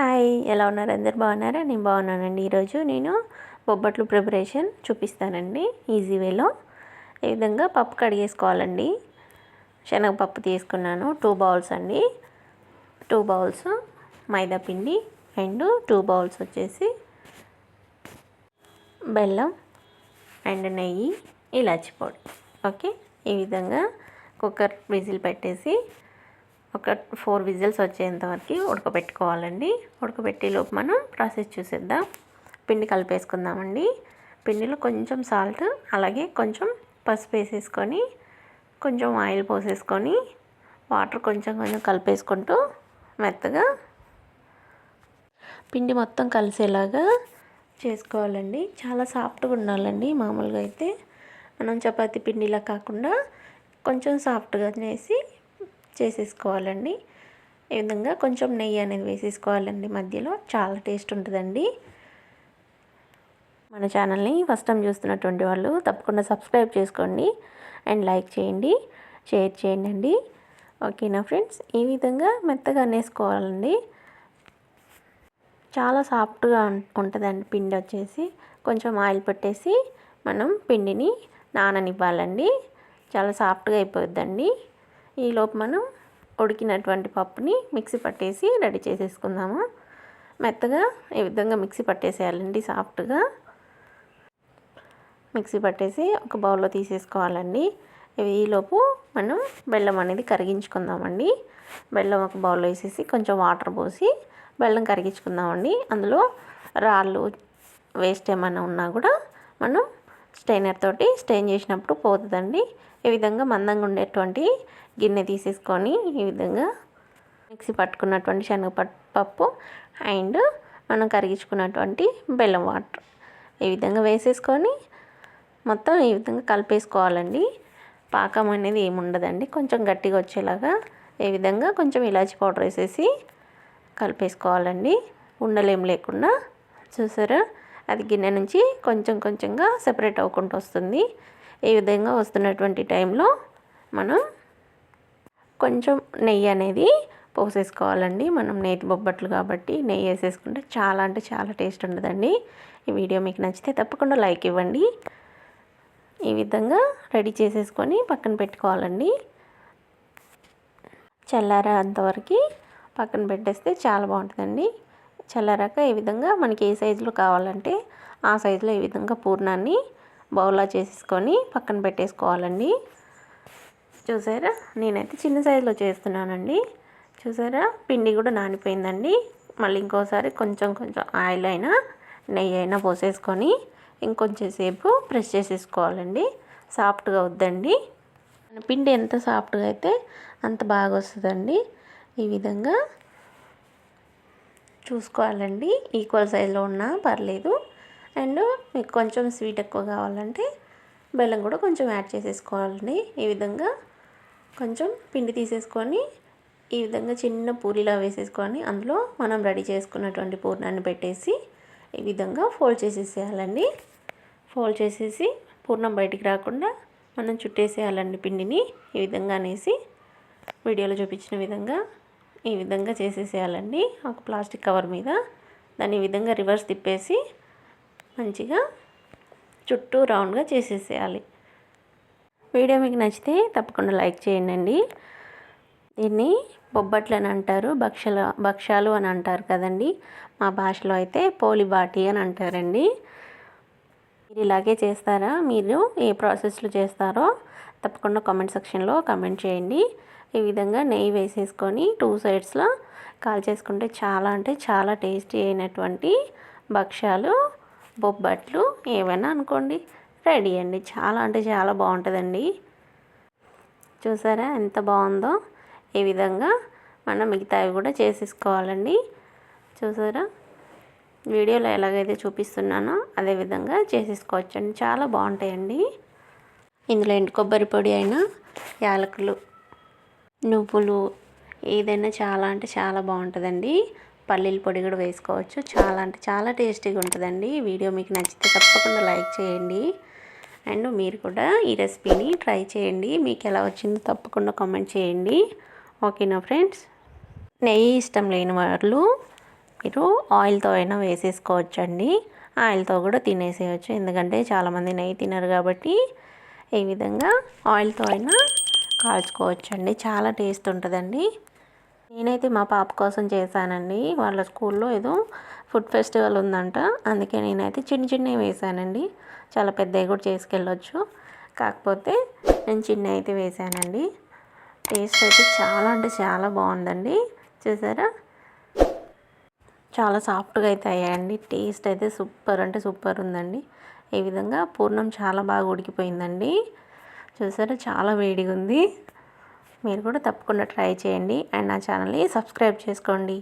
Hi ఎలా ఉన్నారు? అందరు బాగున్నారా? నేను బాగున్నానండి. ఈరోజు నేను బొబ్బట్లు ప్రిపరేషన్ చూపిస్తానండి ఈజీ వేలో. ఈ విధంగా పప్పు కడిగేసుకోవాలండి శనగపప్పు తీసుకున్నాను టూ బౌల్స్ అండి. టూ బౌల్స్ మైదా పిండి అండ్ టూ బౌల్స్ వచ్చేసి బెల్లం అండ్ నెయ్యి ఇలాచి పొడి. ఓకే? ఈ విధంగా కుక్కర్ విజిల్ పెట్టేసి ఒక ఫోర్ విజిల్స్ వచ్చేంత వరకు ఉడకబెట్టుకోవాలండి. ఉడకబెట్టేలోపు మనం ప్రాసెస్ చూసేద్దాం. పిండి కలిపేసుకుందామండి. పిండిలో కొంచెం సాల్ట్ అలాగే కొంచెం పసుపు వేసేసుకొని కొంచెం ఆయిల్ పోసేసుకొని వాటర్ కొంచెం కొంచెం కలిపేసుకుంటూ మెత్తగా పిండి మొత్తం కలిసేలాగా చేసుకోవాలండి. చాలా సాఫ్ట్గా ఉండాలండి మామూలుగా అయితే. మనం చపాతీ పిండిలా కాకుండా కొంచెం సాఫ్ట్గా చేసి చేసేసుకోవాలండి. ఈ విధంగా కొంచెం నెయ్యి అనేది వేసేసుకోవాలండి మధ్యలో. చాలా టేస్ట్ ఉంటుందండి. మన ఛానల్ని ఫస్ట్ టైం చూస్తున్నటువంటి వాళ్ళు తప్పకుండా సబ్స్క్రైబ్ చేసుకోండి. అండ్ లైక్ చేయండి. షేర్ చేయండి అండి ఓకేనా ఫ్రెండ్స్? ఈ విధంగా మెత్తగా అనేసుకోవాలండి. చాలా సాఫ్ట్గా ఉంటుందండి పిండి వచ్చేసి. కొంచెం ఆయిల్ పెట్టేసి మనం పిండిని నాననివ్వాలండి. చాలా సాఫ్ట్గా అయిపోద్దండి. ఈలోపు మనం ఉడికినటువంటి పప్పుని మిక్సీ పట్టేసి రెడీ చేసేసుకుందాము. మెత్తగా ఈ విధంగా మిక్సీ పట్టేసేయాలండి సాఫ్ట్గా. మిక్సీ పట్టేసి ఒక బౌల్లో తీసేసుకోవాలండి. ఈలోపు మనం బెల్లం అనేది కరిగించుకుందామండి. బెల్లం ఒక బౌల్లో వేసేసి కొంచెం వాటర్ పోసి బెల్లం కరిగించుకుందామండి. అందులో రాళ్ళు వేస్ట్ ఏమైనా ఉన్నా కూడా మనం స్టైనర్ తోటి స్టెయిన్ చేసినప్పుడు పోతుందండి. ఈ విధంగా మందంగా ఉండేటువంటి గిన్నె తీసేసుకొని ఈ విధంగా మిక్సీ పట్టుకున్నటువంటి శనగపప్పు అండ్ మనం కరిగించుకున్నటువంటి బెల్లం వాటర్ ఈ విధంగా వేసేసుకొని మొత్తం ఈ విధంగా కలిపేసుకోవాలండి. పాకం అనేది ఏముండదండి కొంచెం గట్టిగా వచ్చేలాగా ఈ విధంగా కొంచెం ఇలాచి పౌడర్ వేసేసి కలిపేసుకోవాలండి. ఉండలేం లేకుండా. చూసారా? అది గిన్నె నుంచి కొంచెం కొంచెంగా సెపరేట్ అవ్వకుండా వస్తుంది. ఈ విధంగా వస్తున్నటువంటి టైంలో మనం కొంచెం నెయ్యి అనేది పోసేసుకోవాలండి. మనం నేతి బొబ్బట్లు కాబట్టి నెయ్యి వేసేసుకుంటే చాలా అంటే చాలా టేస్ట్ ఉండదండి. ఈ వీడియో మీకు నచ్చితే తప్పకుండా లైక్ ఇవ్వండి. ఈ విధంగా రెడీ చేసేసుకొని పక్కన పెట్టుకోవాలండి. చల్లారా అంతవరకు పక్కన పెట్టేస్తే చాలా బాగుంటుందండి. చల్లారాక ఈ విధంగా మనకి ఏ సైజులో కావాలంటే ఆ సైజులో ఈ విధంగా పూర్ణాన్ని బౌల్లా చేసేసుకొని పక్కన పెట్టేసుకోవాలండి. చూసారా? నేనైతే చిన్న సైజులో చేస్తున్నానండి. చూసారా? పిండి కూడా నానిపోయిందండి. మళ్ళీ ఇంకోసారి కొంచెం కొంచెం ఆయిల్ అయినా నెయ్యి అయినా పోసేసుకొని ఇంకొంచెం సేపు ప్రెస్ చేసేసుకోవాలండి. సాఫ్ట్గా వద్దండి. మన పిండి ఎంత సాఫ్ట్గా అయితే అంత బాగా వస్తుందండి. ఈ విధంగా చూసుకోవాలండి. ఈక్వల్ సైజులో ఉన్నా పర్లేదు. అండ్ మీకు కొంచెం స్వీట్ ఎక్కువ కావాలంటే బెల్లం కూడా కొంచెం యాడ్ చేసేసుకోవాలండి. ఈ విధంగా కొంచెం పిండి తీసేసుకొని ఈ విధంగా చిన్న పూరిలా వేసేసుకొని అందులో మనం రెడీ చేసుకున్నటువంటి పూర్ణాన్ని పెట్టేసి ఈ విధంగా ఫోల్డ్ చేసేసేయాలండి. ఫోల్డ్ చేసేసి పూర్ణం బయటికి రాకుండా మనం చుట్టేసేయాలండి పిండిని. ఈ విధంగా అనేసి వీడియోలో చూపించిన విధంగా ఈ విధంగా చేసేసేయాలండి. ఒక ప్లాస్టిక్ కవర్ మీద దాన్ని ఈ విధంగా రివర్స్ తిప్పేసి మంచిగా చుట్టూ రౌండ్గా చేసేసేయాలి. వీడియో మీకు నచ్చితే తప్పకుండా లైక్ చేయండి దీన్ని బొబ్బట్లు అని అంటారు భక్షల భక్షాలు అని అంటారు కదండి. మా భాషలో అయితే పోలిబాటి అని అంటారండి. మీరు ఇలాగే చేస్తారా? మీరు ఏ ప్రాసెస్లో చేస్తారో తప్పకుండా కామెంట్ సెక్షన్లో కామెంట్ చేయండి. ఈ విధంగా నెయ్యి వేసేసుకొని టూ సైడ్స్లో కాల్ చేసుకుంటే చాలా అంటే చాలా టేస్టీ అయినటువంటి భక్ష్యాలు బొబ్బట్లు ఏమైనా అనుకోండి. రెడీ అండి. చాలా అంటే చాలా బాగుంటుందండి. చూసారా ఎంత బాగుందో? ఈ విధంగా మనం మిగతావి కూడా చేసేసుకోవాలండి. చూసారా? వీడియోలో ఎలాగైతే చూపిస్తున్నానో అదే విధంగా చేసేసుకోవచ్చండి. చాలా బాగుంటాయండి. ఇందులో ఎండు కొబ్బరి పొడి అయినా యాలకులు నువ్వులు ఏదైనా చాలా అంటే చాలా బాగుంటుందండి. పల్లీల పొడి కూడా వేసుకోవచ్చు. చాలా అంటే చాలా టేస్టీగా ఉంటుందండి. వీడియో మీకు నచ్చితే తప్పకుండా లైక్ చేయండి. అండ్ మీరు కూడా ఈ రెసిపీని ట్రై చేయండి. మీకు ఎలా వచ్చిందో తప్పకుండా కామెంట్ చేయండి. ఓకేనా ఫ్రెండ్స్? నెయ్యి ఇష్టం లేని వాళ్ళు మీరు ఆయిల్తో అయినా వేసేసుకోవచ్చండి. ఆయిల్తో కూడా తినేసేయచ్చు. ఎందుకంటే చాలామంది నెయ్యి తినరు కాబట్టి ఈ విధంగా ఆయిల్తో అయినా కాల్చుకోవచ్చండి. చాలా టేస్ట్ ఉంటుందండి. నేనైతే మా పాప కోసం చేశానండి. వాళ్ళ స్కూల్లో ఏదో ఫుడ్ ఫెస్టివల్ ఉందంట. అందుకే నేనైతే చిన్న చిన్నవి వేసానండి చాలా పెద్దవి కూడా చేసుకెళ్ళొచ్చు. కాకపోతే నేను చిన్న అయితే వేసానండి టేస్ట్ అయితే చాలా అంటే చాలా బాగుందండి. చూసారా? చాలా సాఫ్ట్గా అయితే అయ్యాయండి. టేస్ట్ అయితే సూపర్ అంటే సూపర్ ఉందండి. ఈ విధంగా పూర్ణం చాలా బాగా ఉడికిపోయిందండి. చూసారా? చాలా వేడిగా ఉంది మీరు కూడా తప్పకుండా ట్రై చేయండి. అండ్ నా ఛానల్ని సబ్స్క్రైబ్ చేసుకోండి.